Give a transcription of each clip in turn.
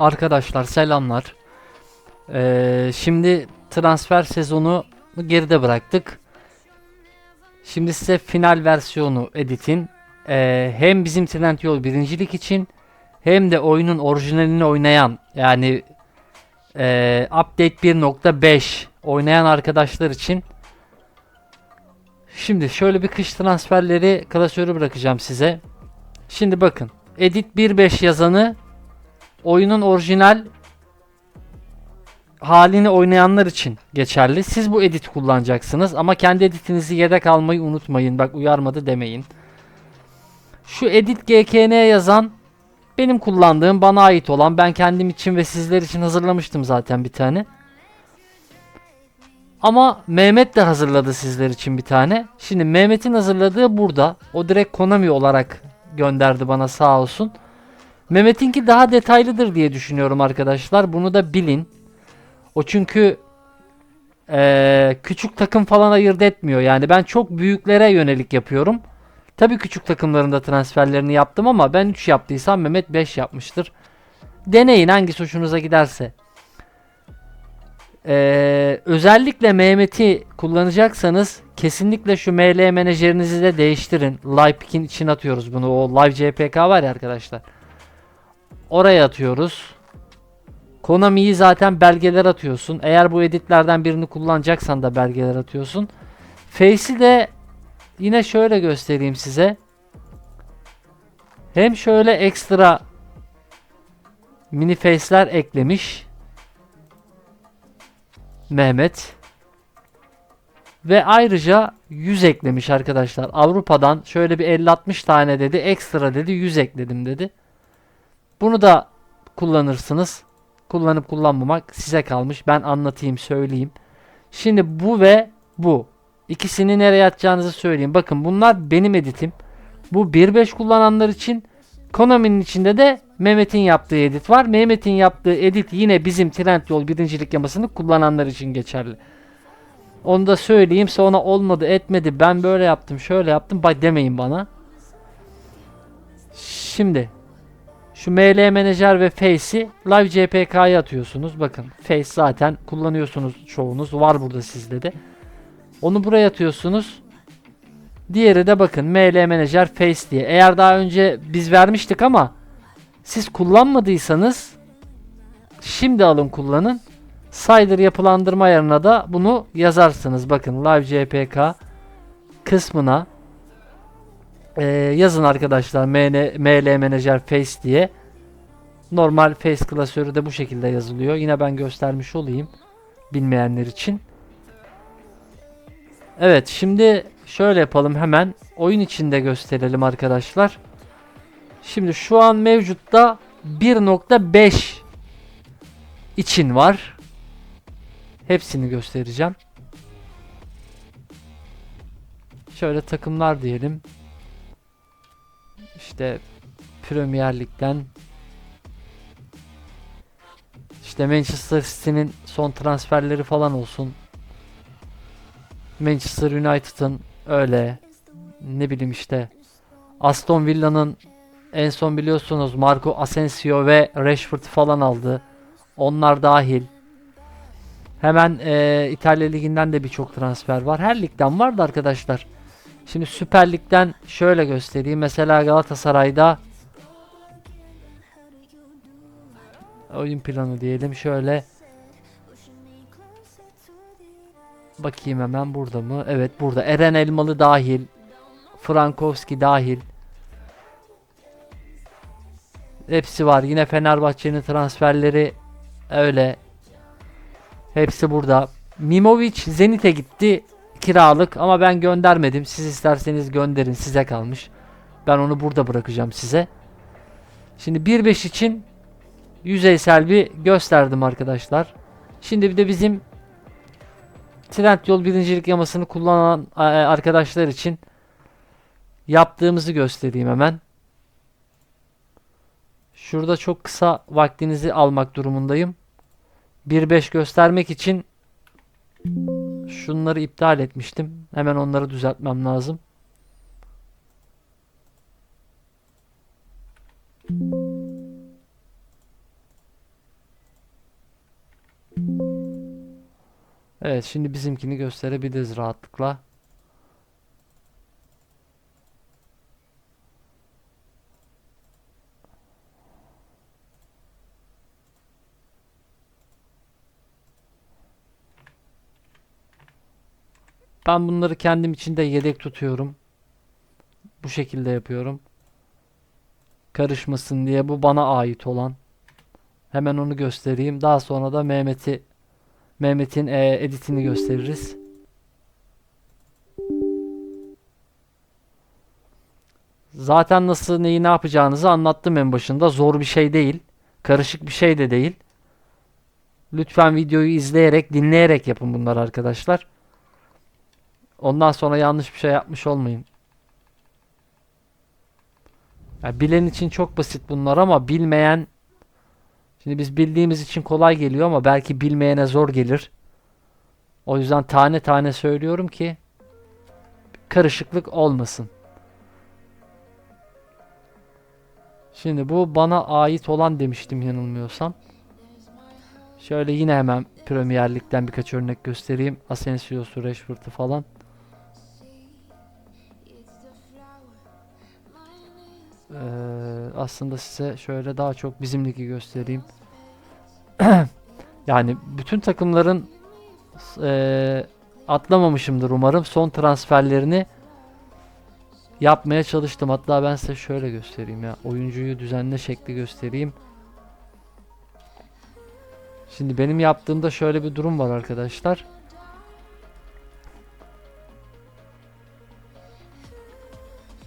Arkadaşlar selamlar. Ee, şimdi transfer sezonu geride bıraktık. Şimdi size final versiyonu editin. Ee, hem bizim Trendyol birincilik için hem de oyunun orijinalini oynayan yani ee, update 1.5 oynayan arkadaşlar için Şimdi şöyle bir kış transferleri klasörü bırakacağım size. Şimdi bakın. Edit 1.5 yazanı oyunun orijinal halini oynayanlar için geçerli. Siz bu edit kullanacaksınız ama kendi editinizi yedek almayı unutmayın. Bak uyarmadı demeyin. Şu edit GKN yazan benim kullandığım bana ait olan ben kendim için ve sizler için hazırlamıştım zaten bir tane. Ama Mehmet de hazırladı sizler için bir tane. Şimdi Mehmet'in hazırladığı burada. O direkt Konami olarak gönderdi bana sağ olsun. Mehmet'inki daha detaylıdır diye düşünüyorum arkadaşlar. Bunu da bilin. O çünkü eee, küçük takım falan ayırt etmiyor. Yani ben çok büyüklere yönelik yapıyorum. Tabii küçük takımlarında transferlerini yaptım ama ben 3 yaptıysam Mehmet 5 yapmıştır. Deneyin hangisi hoşunuza giderse. Ee, özellikle Mehmet'i kullanacaksanız kesinlikle şu ML menajerinizi de değiştirin. Livepick'in için atıyoruz bunu. O Live CPK var ya arkadaşlar. Oraya atıyoruz. Konami'yi zaten belgeler atıyorsun. Eğer bu editlerden birini kullanacaksan da belgeler atıyorsun. Face'i de yine şöyle göstereyim size. Hem şöyle ekstra mini face'ler eklemiş. Mehmet. Ve ayrıca 100 eklemiş arkadaşlar. Avrupa'dan şöyle bir 50-60 tane dedi. Ekstra dedi 100 ekledim dedi. Bunu da kullanırsınız. Kullanıp kullanmamak size kalmış. Ben anlatayım söyleyeyim. Şimdi bu ve bu. İkisini nereye atacağınızı söyleyeyim. Bakın bunlar benim editim. Bu 1.5 kullananlar için Konami'nin içinde de Mehmet'in yaptığı edit var. Mehmet'in yaptığı edit yine bizim Trendyol birincilik yamasını kullananlar için geçerli. Onu da söyleyeyim sonra olmadı etmedi ben böyle yaptım şöyle yaptım bay demeyin bana. Şimdi şu ML Manager ve Face'i Live CPK'ya atıyorsunuz. Bakın Face zaten kullanıyorsunuz çoğunuz. Var burada sizde de. Onu buraya atıyorsunuz. Diğeri de bakın ML Manager Face diye. Eğer daha önce biz vermiştik ama siz kullanmadıysanız şimdi alın kullanın. Saydır yapılandırma ayarına da bunu yazarsınız. Bakın Live CPK kısmına e, yazın arkadaşlar MN, ML Manager Face diye. Normal Face klasörü de bu şekilde yazılıyor. Yine ben göstermiş olayım bilmeyenler için. Evet şimdi şöyle yapalım hemen oyun içinde gösterelim arkadaşlar. Şimdi şu an mevcutta 1.5 için var. Hepsini göstereceğim. Şöyle takımlar diyelim. İşte Premier Lig'den işte Manchester City'nin son transferleri falan olsun. Manchester United'ın öyle ne bileyim işte Aston Villa'nın en son biliyorsunuz Marco Asensio ve Rashford falan aldı. Onlar dahil. Hemen eee, İtalya Ligi'nden de birçok transfer var. Her ligden vardı arkadaşlar. Şimdi Süper Lig'den şöyle göstereyim. Mesela Galatasaray'da oyun planı diyelim. Şöyle bakayım hemen burada mı? Evet burada. Eren Elmalı dahil. Frankowski dahil. Hepsi var. Yine Fenerbahçe'nin transferleri öyle. Hepsi burada. Mimovic Zenit'e gitti kiralık ama ben göndermedim. Siz isterseniz gönderin size kalmış. Ben onu burada bırakacağım size. Şimdi 1.5 için yüzeysel bir gösterdim arkadaşlar. Şimdi bir de bizim Trendyol birincilik yamasını kullanan e, arkadaşlar için yaptığımızı göstereyim hemen. Şurada çok kısa vaktinizi almak durumundayım. 1.5 göstermek için Şunları iptal etmiştim. Hemen onları düzeltmem lazım. Evet şimdi bizimkini gösterebiliriz rahatlıkla. Ben bunları kendim için de yedek tutuyorum. Bu şekilde yapıyorum. Karışmasın diye bu bana ait olan. Hemen onu göstereyim. Daha sonra da Mehmet'i Mehmet'in e, editini gösteririz. Zaten nasıl neyi ne yapacağınızı anlattım en başında. Zor bir şey değil. Karışık bir şey de değil. Lütfen videoyu izleyerek, dinleyerek yapın bunlar arkadaşlar. Ondan sonra yanlış bir şey yapmış olmayın. Ya bilen için çok basit bunlar ama bilmeyen Şimdi biz bildiğimiz için kolay geliyor ama belki bilmeyene zor gelir. O yüzden tane tane söylüyorum ki karışıklık olmasın. Şimdi bu bana ait olan demiştim yanılmıyorsam. Şöyle yine hemen Premier Lig'den birkaç örnek göstereyim. Asensio'su, Rashford'u falan. Ee, aslında size şöyle daha çok bizim ligi göstereyim. yani bütün takımların e, atlamamışımdır umarım. Son transferlerini yapmaya çalıştım. Hatta ben size şöyle göstereyim ya. Oyuncuyu düzenli şekli göstereyim. Şimdi benim yaptığımda şöyle bir durum var arkadaşlar.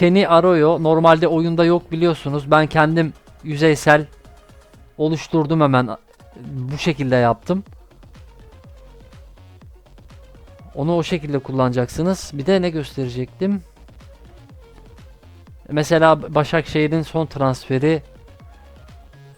Kenny Arroyo normalde oyunda yok biliyorsunuz. Ben kendim yüzeysel oluşturdum hemen. Bu şekilde yaptım. Onu o şekilde kullanacaksınız. Bir de ne gösterecektim? Mesela Başakşehir'in son transferi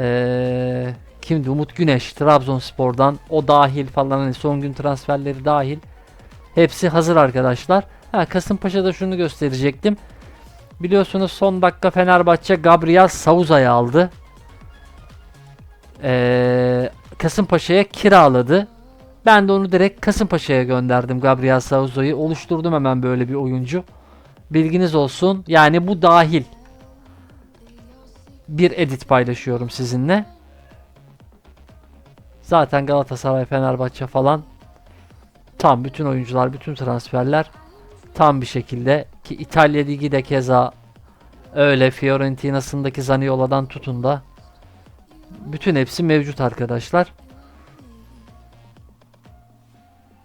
ee, kimdi? Umut Güneş Trabzonspor'dan o dahil falan hani son gün transferleri dahil. Hepsi hazır arkadaşlar. Ha Kasımpaşa'da şunu gösterecektim. Biliyorsunuz son dakika Fenerbahçe Gabriel Sauza'yı aldı. Ee, Kasımpaşa'ya kiraladı. Ben de onu direkt Kasımpaşa'ya gönderdim Gabriel Sauza'yı. Oluşturdum hemen böyle bir oyuncu. Bilginiz olsun. Yani bu dahil. Bir edit paylaşıyorum sizinle. Zaten Galatasaray, Fenerbahçe falan tam bütün oyuncular, bütün transferler tam bir şekilde ki İtalya Ligi de keza öyle Fiorentina'sındaki Zaniola'dan tutun da bütün hepsi mevcut arkadaşlar.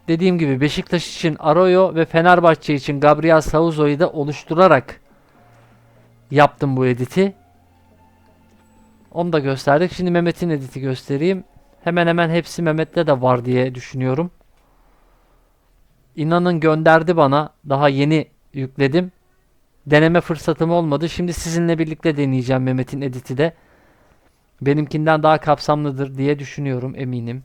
Dediğim gibi Beşiktaş için Arroyo ve Fenerbahçe için Gabriel Sauzo'yu da oluşturarak yaptım bu editi. Onu da gösterdik. Şimdi Mehmet'in editi göstereyim. Hemen hemen hepsi Mehmet'te de var diye düşünüyorum. İnanın gönderdi bana. Daha yeni yükledim. Deneme fırsatım olmadı. Şimdi sizinle birlikte deneyeceğim Mehmet'in editi de. Benimkinden daha kapsamlıdır diye düşünüyorum eminim.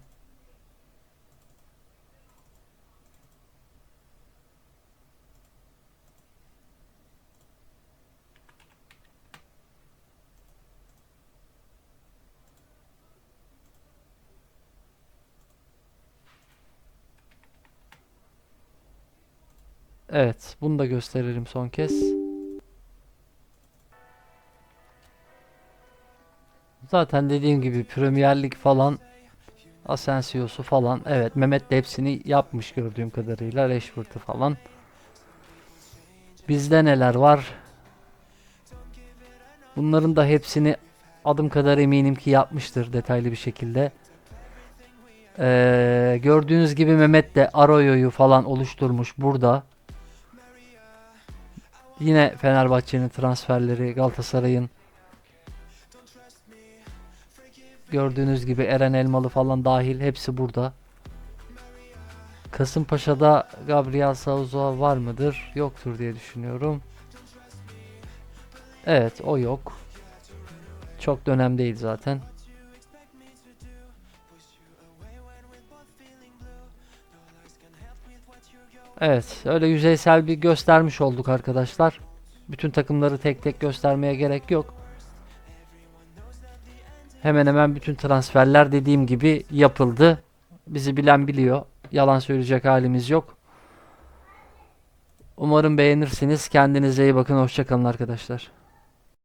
Evet, bunu da gösterelim son kez. Zaten dediğim gibi Premier Lig falan Asensio'su falan evet Mehmet de hepsini yapmış gördüğüm kadarıyla Rashford'u falan. Bizde neler var? Bunların da hepsini adım kadar eminim ki yapmıştır detaylı bir şekilde. Ee, gördüğünüz gibi Mehmet de Arroyo'yu falan oluşturmuş burada. Yine Fenerbahçe'nin transferleri, Galatasaray'ın gördüğünüz gibi Eren Elmalı falan dahil hepsi burada. Kasımpaşa'da Gabriel Souza var mıdır? Yoktur diye düşünüyorum. Evet o yok. Çok dönem değil zaten. Evet, öyle yüzeysel bir göstermiş olduk arkadaşlar. Bütün takımları tek tek göstermeye gerek yok. Hemen hemen bütün transferler dediğim gibi yapıldı. Bizi bilen biliyor. Yalan söyleyecek halimiz yok. Umarım beğenirsiniz. Kendinize iyi bakın. Hoşçakalın arkadaşlar.